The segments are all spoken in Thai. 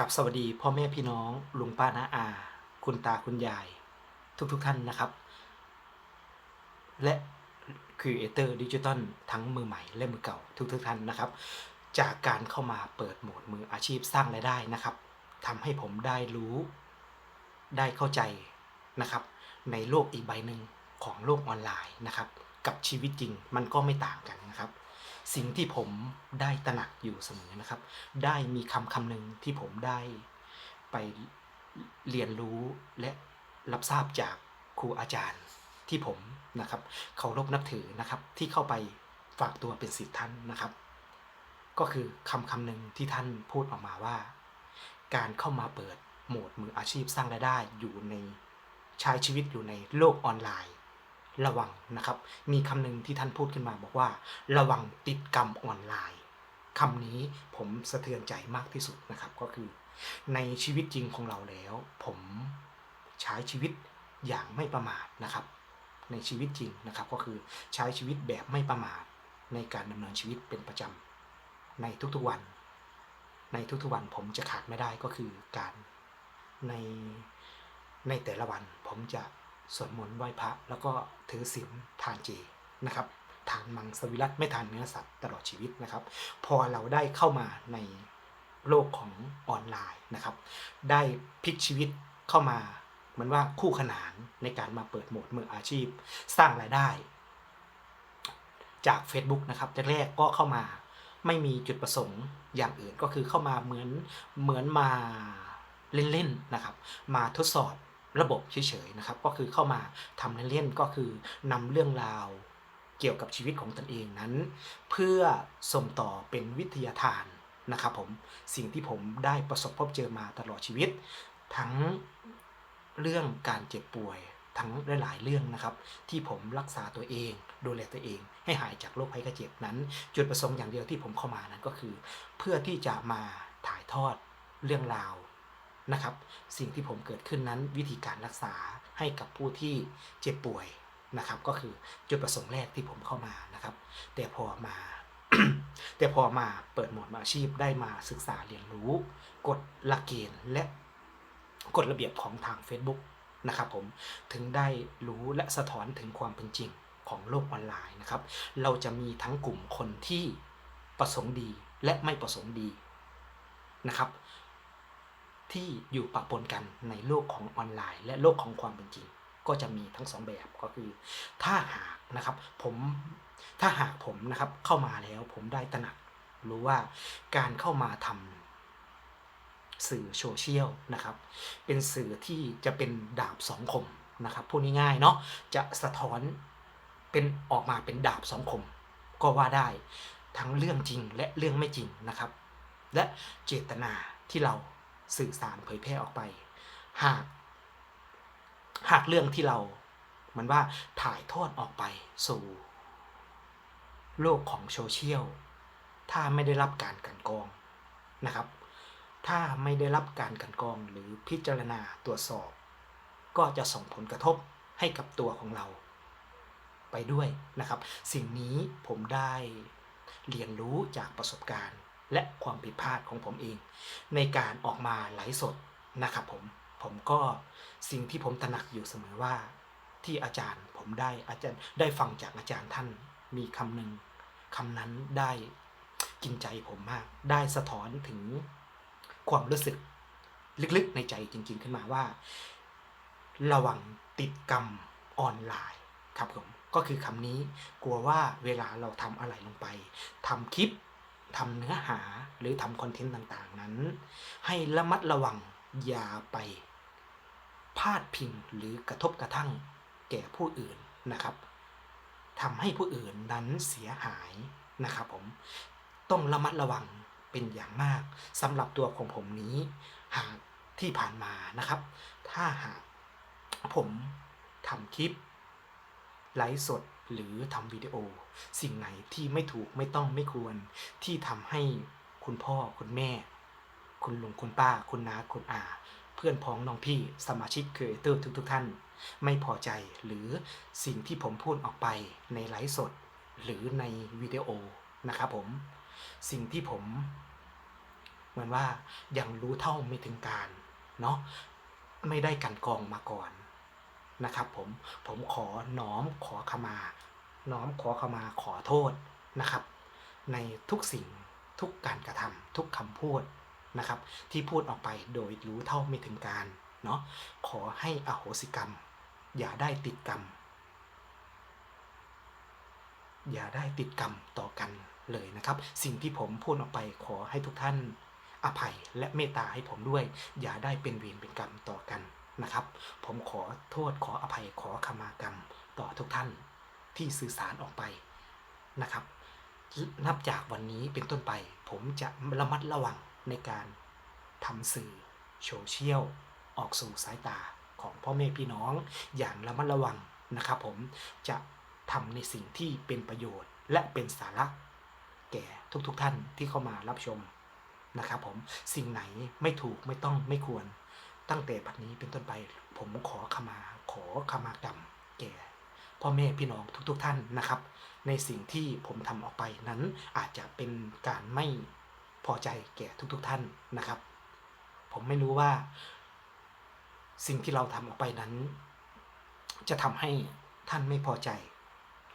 กับสวัสดีพ่อแม่พี่น้อง ลุงป้าน้าอา คุณตาคุณยาย ทุกๆทท่านนะครับ และครีเอเตอร์ดิจิตอลทั้งมือใหม่และมือเก่า ทุกๆทท่านนะครับ จากการเข้ามาเปิดโหมดมืออาชีพสร้างรายได้นะครับทำให้ผมได้รู้ ได้เข้าใจนะครับ ในโลกอีกใบหนึ่งของโลกออนไลน์นะครับ กับชีวิตจริงมันก็ไม่ต่างกันนะครับ สิ่งที่ผมได้ตระหนักอยู่เสมอนะครับ ได้มีคำคำหนึ่งที่ผมได้ไปเรียนรู้และรับทราบจากครูอาจารย์ที่ผมนะครับเคารพนับถือนะครับที่เข้าไปฝากตัวเป็นศิษย์ท่านนะครับ ก็คือคำคำหนึ่งที่ท่านพูดออกมาว่า การเข้ามาเปิดโหมดมืออาชีพสร้างรายได้อยู่ในใช้ชีวิตอยู่ในโลกออนไลน์ ระวังนะครับ มีคำหนึ่งที่ท่านพูดขึ้นมาบอกว่า ระวังติดกรรมออนไลน์คำนี้ผมสะเทือนใจมากที่สุดนะครับก็คือ ในชีวิตจริงของเราแล้ว ผมใช้ชีวิตอย่างไม่ประมาทนะครับ ในชีวิตจริงนะครับก็คือใช้ชีวิตแบบไม่ประมาทในการดำเนินชีวิตเป็นประจำในทุกๆวัน ในทุกๆวันผมจะขาดไม่ได้ก็คือการในในแต่ละวันผมจะ สวดมนต์ไหว้พระ แล้วก็ถือศีลทานเจนะครับทานมังสวิรัตไม่ทานเนื้อสัตว์ตลอดชีวิตนะครับ พอเราได้เข้ามาในโลกของออนไลน์นะครับ ได้พลิกชีวิตเข้ามาเหมือนว่าคู่ขนานในการมาเปิดโหมดมืออาชีพ สร้างรายได้ จาก Facebook นะครับแรกๆก็เข้ามาไม่มีจุดประสงค์อย่างอื่นก็คือเข้ามาเหมือนเหมือนมาเล่นๆนะครับ มาทดสอบ ระบบเฉยๆนะครับ ก็คือเข้ามาทำเล่นๆก็คือนำเรื่องราวเกี่ยวกับชีวิตของตนเองนั้น เพื่อส่งต่อเป็นวิทยาทานนะครับผมสิ่งที่ผมได้ประสบพบเจอมาตลอดชีวิต ทั้งเรื่องการเจ็บป่วยทั้งหลายๆเรื่องนะครับ ที่ผมรักษาตัวเอง ดูแลตัวเอง ให้หายจากโรคภัยไข้เจ็บนั้น จุดประสงค์อย่างเดียวที่ผมเข้ามานั้นก็คือ เพื่อที่จะมาถ่ายทอดเรื่องราว นะครับ สิ่งที่ผมเกิดขึ้นนั้นวิธีการรักษาให้กับผู้ที่เจ็บป่วยนะครับ ก็คือจุดประสงค์แรกที่ผมเข้ามานะครับ แต่พอมาแต่พอมาเปิดหมวดมืออาชีพได้มาศึกษาเรียนรู้กฎหลักเกณฑ์และกฎระเบียบของทาง Facebook นะครับผมถึงได้รู้และสะท้อนถึงความเป็นจริงของโลกออนไลน์นะครับ เราจะมีทั้งกลุ่มคนที่ประสงค์ดีและไม่ประสงค์ดีนะครับ ที่อยู่ปะปนกันในโลกของออนไลน์ และโลกของความเป็นจริง ก็จะมีทั้งสองแบบก็คือ ถ้าหากนะครับผมถ้าหากผมนะครับเข้ามาแล้วผมได้ตระหนักรู้ว่าการเข้ามาทำสื่อโซเชียลนะครับ เป็นสื่อที่จะเป็นดาบสองคมนะครับพูดง่ายๆเนาะจะสะท้อนเป็นออกมาเป็นดาบสองคม ก็ว่าได้ทั้งเรื่องจริงและเรื่องไม่จริงนะครับ และเจตนาที่เรา สื่อสารเผยแพร่ออกไป หาก หากเรื่องที่เรามันว่าถ่ายทอดออกไปสู่ โลกของโซเชียลถ้าไม่ได้รับการกันกองนะครับ ถ้าไม่ได้รับการกันกองหรือพิจารณาตรวจสอบ ก็จะส่งผลกระทบให้กับตัวของเรา ไปด้วยนะครับ สิ่งนี้ผมได้เรียนรู้จากประสบการณ์ และความผิดพลาดของผมเอง ในการออกมาไลฟ์สดนะครับผมผมก็สิ่งที่ผมตระหนักอยู่เสมอว่าที่อาจารย์ผมได้อาจารย์ได้ฟังจากอาจารย์ท่านมีคำหนึ่งคำนั้นได้กินใจผมมาก ได้สะท้อนถึงความรู้สึกลึกๆในใจจริง ๆ ขึ้นมาว่า ระวังติดกรรมออนไลน์ครับผมก็คือคำนี้กลัวว่าเวลาเราทำอะไรลงไปทำคลิป ทำเนื้อหาหรือทำคอนเทนต์ต่างๆนั้น ให้ระมัดระวังอย่าไปพาดพิงหรือกระทบกระทั่งแก่ผู้อื่นนะครับทำให้ผู้อื่นนั้นเสียหายนะครับผมต้องระมัดระวังเป็นอย่างมากสำหรับตัวของผมนี้ หากที่ผ่านมานะครับ ถ้าหากผมทำคลิปไลฟ์สด หรือทำวิดีโอ สิ่งไหนที่ไม่ถูกไม่ต้องไม่ควร ที่ทำให้คุณพ่อคุณแม่ คุณลุงคุณป้า คุณน้าคุณอา เพื่อนพ้องน้องพี่สมาชิกเครเอเตอร์ทุกๆทท่าน ไม่พอใจหรือสิ่งที่ผมพูดออกไปในไลฟ์สด หรือในวิดีโอนะครับผม สิ่งที่ผม เหมือนว่ายังรู้เท่าไม่ถึงการเนาะไม่ได้กันกองมาก่อน นะครับผมผมขอน้อมขอขมา น้อมขอขมาขอโทษนะครับ ในทุกสิ่งทุกการกระทำทุกคำพูดนะครับ ที่พูดออกไปโดยรู้เท่าไม่ถึงการเนาะขอให้อโหสิกรรม อย่าได้ติดกรรม อย่าได้ติดกรรมต่อกันเลยนะครับ สิ่งที่ผมพูดออกไปขอให้ทุกท่านอภัยและเมตตาให้ผมด้วย อย่าได้เป็นเวรเป็นกรรมต่อกัน นะครับ ผมขอโทษขออภัยขอขมากรรมต่อทุกท่านที่สื่อสารออกไปนะครับ นับจากวันนี้เป็นต้นไป ผมจะระมัดระวังในการทำสื่อโซเชียลออกสู่สายตาของพ่อแม่พี่น้องอย่างระมัดระวังนะครับผมจะทำในสิ่งที่เป็นประโยชน์ และเป็นสาระแก่ทุกๆทท่านที่เข้ามารับชมนะครับผมสิ่งไหนไม่ถูกไม่ต้องไม่ควร ตั้งแต่บัดนี้เป็นต้นไป ผมขอขมาขอขมากรรมแก่พ่อแม่พี่น้องทุกๆทท่านนะครับ ในสิ่งที่ผมทำออกไปนั้นอาจจะเป็นการไม่พอใจแก่ทุก ๆทท่านนะครับ ผมไม่รู้ว่า สิ่งที่เราทำออกไปนั้น จะทำให้ท่านไม่พอใจ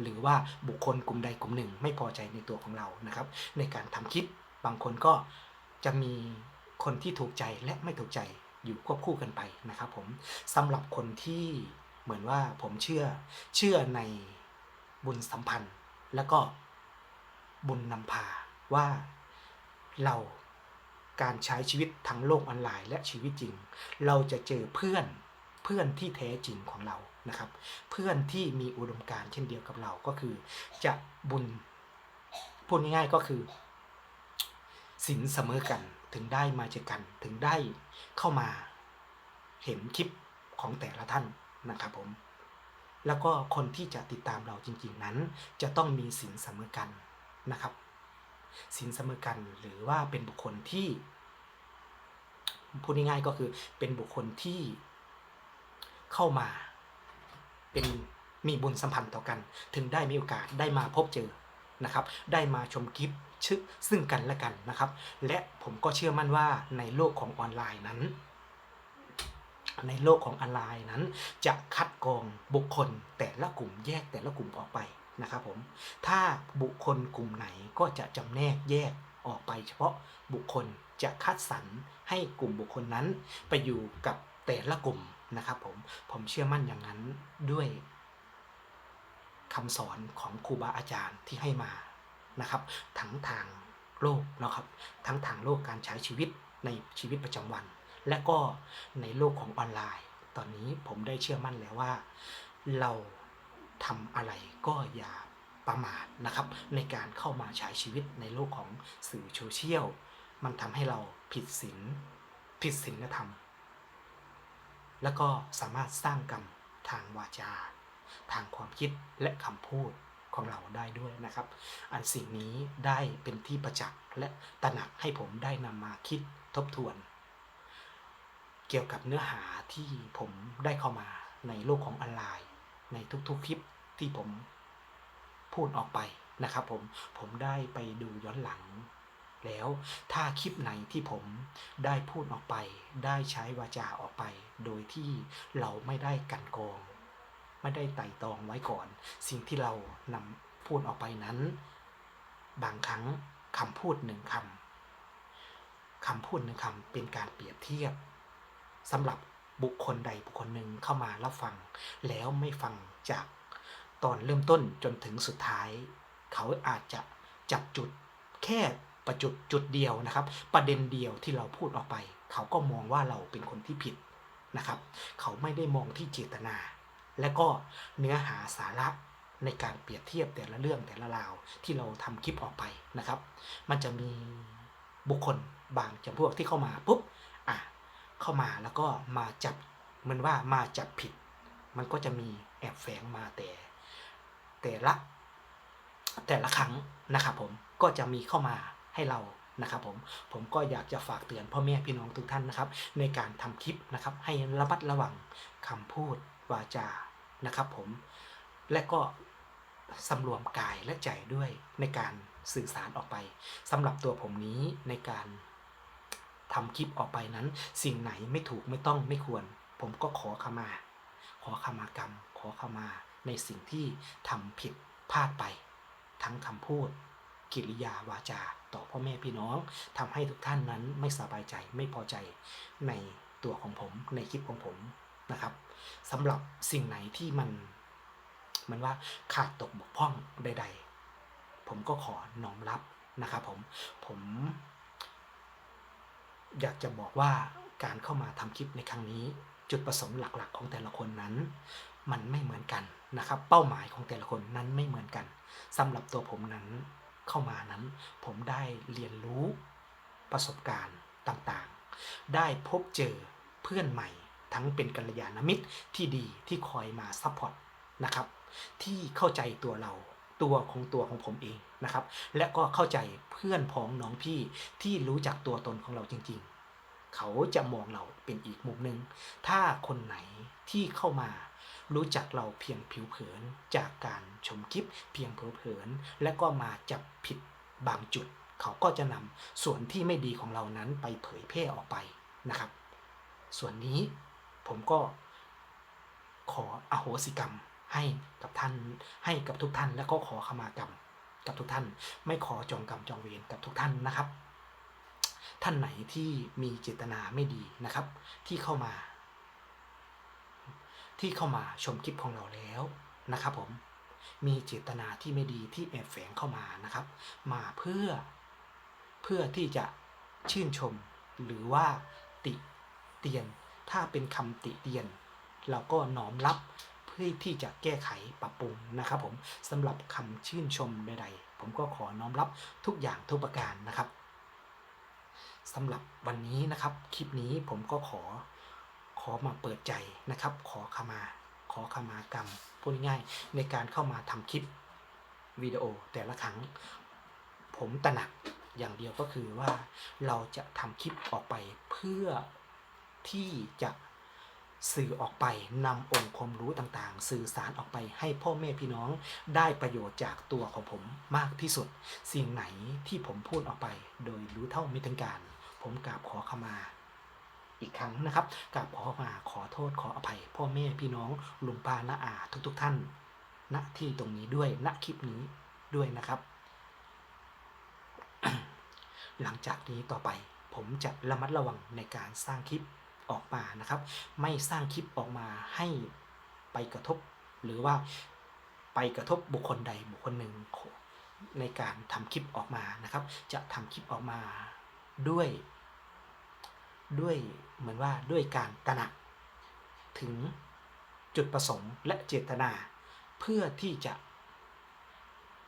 หรือว่าบุคคลกลุ่มใดกลุ่มหนึ่ง ไม่พอใจในตัวของเรานะครับ ในการทำคลิปบางคนก็จะมีคนที่ถูกใจและไม่ถูกใจ อยู่ควบคู่กันไปนะครับผมสำหรับคนที่เหมือนว่าผมเชื่อเชื่อในบุญสัมพันธ์ แล้วก็บุญนำพาว่าเราการใช้ชีวิตทั้งโลกออนไลน์และชีวิตจริง เราจะเจอเพื่อนเพื่อนที่แท้จริงของเรานะครับ เพื่อนที่มีอุดมการณ์เช่นเดียวกับเราก็คือ จะบุญพูดง่ายๆก็คือสินเสมอกัน ถึงได้มาเจอกันถึงได้เข้ามาเห็นคลิปของแต่ละท่านนะครับผม แล้วก็คนที่จะติดตามเราจริง ๆ นั้น จะต้องมีสินเสมอกันนะครับสินเสมอกันหรือว่าเป็นบุคคลที่พูดง่ายๆก็คือเป็นบุคคลที่เข้ามาเป็นมีบุญสัมพันธ์ต่อกัน ถึงได้มีโอกาสได้มาพบเจอนะครับ ได้มาชมคลิป ชึซึ่งกันและกันนะครับ และผมก็เชื่อมั่นว่าในโลกของออนไลน์นั้น ในโลกของออนไลน์นั้น จะคัดกรองบุคคลแต่ละกลุ่มแยกแต่ละกลุ่มออกไปนะครับผม ถ้าบุคคลกลุ่มไหนก็จะจำแนกแยกออกไป เฉพาะบุคคลจะคัดสรรให้กลุ่มบุคคลนั้น ไปอยู่กับแต่ละกลุ่มนะครับผมผมเชื่อมั่นอย่างนั้นด้วยคำสอนของครูบาอาจารย์ที่ให้มา นะครับ ทั้งทางโลกนะครับ ทั้งทางโลกการใช้ชีวิตในชีวิตประจำวัน และก็ในโลกของออนไลน์ ตอนนี้ผมได้เชื่อมั่นแล้วว่า เราทำอะไรก็อย่าประมาทนะครับ ในการเข้ามาใช้ชีวิตในโลกของสื่อโซเชียลมันทำให้เราผิดศีลผิดศีลธรรม แล้วก็สามารถสร้างกรรมทางวาจา ทางความคิดและคำพูด ของเราได้ด้วยนะครับ อันสิ่งนี้ได้เป็นที่ประจักษ์และตระหนักให้ผมได้นำมาคิดทบทวน เกี่ยวกับเนื้อหาที่ผมได้เข้ามาในโลกของออนไลน์ ในทุกๆคลิปที่ผมพูดออกไปนะครับผมผมได้ไปดูย้อนหลัง แล้วถ้าคลิปไหนที่ผมได้พูดออกไป ได้ใช้วาจาออกไป โดยที่เราไม่ได้กันกรอง ไม่ได้ไต่ตองไว้ก่อน สิ่งที่เรานำพูดออกไปนั้น บางครั้งคำพูดหนึ่งคำคำพูดหนึ่งคำเป็นการเปรียบเทียบสำหรับบุคคลใดบุคคลหนึ่งเข้ามารับฟัง แล้วไม่ฟังจากตอนเริ่มต้นจนถึงสุดท้าย เขาอาจจะจับจุดแค่ประจุดจุดเดียวนะครับ ประเด็นเดียวที่เราพูดออกไป เขาก็มองว่าเราเป็นคนที่ผิดนะครับ เขาไม่ได้มองที่เจตนา และก็เนื้อหาสาระในการเปรียบเทียบแต่ละเรื่องแต่ละราวที่เราทำคลิปออกไปนะครับ มันจะมีบุคคลบางจำพวกที่เข้ามาปุ๊บอะเข้ามาแล้วก็มาจับเหมือนว่ามาจับผิด มันก็จะมีแอบแฝงมาแต่ แต่ละ แต่ละครั้งนะครับผมก็จะมีเข้ามาให้เรานะครับผมผมก็อยากจะฝากเตือนพ่อแม่พี่น้องทุกท่านนะครับ ในการทำคลิปนะครับ ให้ระมัดระวังคำพูดวาจา นะครับผม และก็สำรวมกายและใจด้วยในการสื่อสารออกไปสำหรับตัวผมนี้ในการทำคลิปออกไปนั้น สิ่งไหนไม่ถูกไม่ต้องไม่ควร ผมก็ขอขมา ขอขมากรรม ขอขมาในสิ่งที่ทำผิดพลาดไป ทั้งคำพูด กิริยาวาจาต่อพ่อแม่พี่น้องทำให้ทุกท่านนั้นไม่สบายใจไม่พอใจในตัวของผมในคลิปของผม นะครับสำหรับสิ่งไหนที่มันมันว่าขาดตกบกพร่องใด ๆ ผมก็ขอน้อมรับนะครับผมผมอยากจะบอกว่าการเข้ามาทำคลิปในครั้งนี้ จุดประสงค์หลักๆ ของแต่ละคนนั้น มันไม่เหมือนกันนะครับ เป้าหมายของแต่ละคนนั้นไม่เหมือนกันสำหรับตัวผมนั้นเข้ามานั้น ผมได้เรียนรู้ประสบการณ์ต่างๆ ได้พบเจอเพื่อนใหม่ ทั้งเป็นกัลยาณมิตรที่ดีที่คอยมาซัพพอร์ตนะครับ ที่เข้าใจตัวเราตัวของตัวของผมเองนะครับ และก็เข้าใจเพื่อนพ้องน้องพี่ที่รู้จักตัวตนของเราจริง ๆ เขาจะมองเราเป็นอีกมุมหนึ่งถ้าคนไหนที่เข้ามารู้จักเราเพียงผิวเผินจากการชมคลิปเพียงผิวเผินและก็มาจับผิดบางจุด เขาก็จะนำส่วนที่ไม่ดีของเรานั้นไปเผยแพร่ออกไปนะครับ ส่วนนี้ ผมก็ขออโหสิกรรมให้กับท่านให้กับทุกท่าน และก็ขอขมากรรมกับทุกท่าน ไม่ขอจองกรรมจองเวรกับทุกท่านนะครับ ท่านไหนที่มีเจตนาไม่ดีนะครับ ที่เข้ามา ที่เข้ามาชมคลิปของเราแล้วนะครับ ผมมีเจตนาที่ไม่ดีที่แอบแฝงเข้ามานะครับ มาเพื่อเพื่อที่จะชื่นชมหรือว่าติเตียน ถ้าเป็นคำติเตียน เราก็น้อมรับเพื่อที่จะแก้ไขปรับปรุงนะครับผมสำหรับคำชื่นชมใดๆ ผมก็ขอน้อมรับทุกอย่างทุกประการนะครับสำหรับวันนี้นะครับ คลิปนี้ผมก็ขอขอมาเปิดใจนะครับ ขอขมาขอขมากรรมพูดง่ายๆในการเข้ามาทำคลิปวิดีโอแต่ละครั้ง ผมตระหนักอย่างเดียวก็คือว่าเราจะทำคลิปออกไปเพื่อ ที่จะสื่อออกไปนำองค์ความรู้ต่างๆ สื่อสารออกไปให้พ่อแม่พี่น้องได้ประโยชน์จากตัวของผมมากที่สุด สิ่งไหนที่ผมพูดออกไป โดยรู้เท่าไม่ถึงการ ผมกราบขอขมา อีกครั้งนะครับกราบขอมาขอโทษขออภัย พ่อแม่พี่น้องลุงป้าน้าอาทุก ๆ ท่าน ณที่ตรงนี้ด้วยณคลิปนี้ด้วยนะครับ หลังจากนี้ต่อไปผมจะระมัดระวังในการสร้างคลิป ออกมานะครับ ไม่สร้างคลิปออกมาให้ไปกระทบ หรือว่าไปกระทบบุคคลใดบุคคลหนึ่งในการทำคลิปออกมานะครับ จะทำคลิปออกมาด้วย ด้วยเหมือนว่าด้วยการตระหนักถึงจุดประสงค์และเจตนา เพื่อที่จะ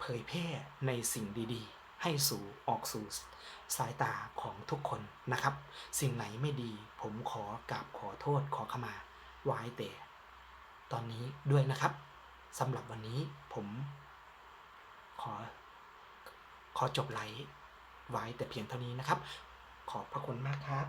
เผยแพร่ในสิ่งดี ๆ ให้สู่ออกสู่สายตาของทุกคนนะครับ สิ่งไหนไม่ดีผมขอกราบขอโทษขอขมาไว้แต่ ตอนนี้ด้วยนะครับสำหรับวันนี้ผม ขอ ขอจบไลฟ์ไว้แต่เพียงเท่านี้นะครับ ขอบพระคุณมากครับ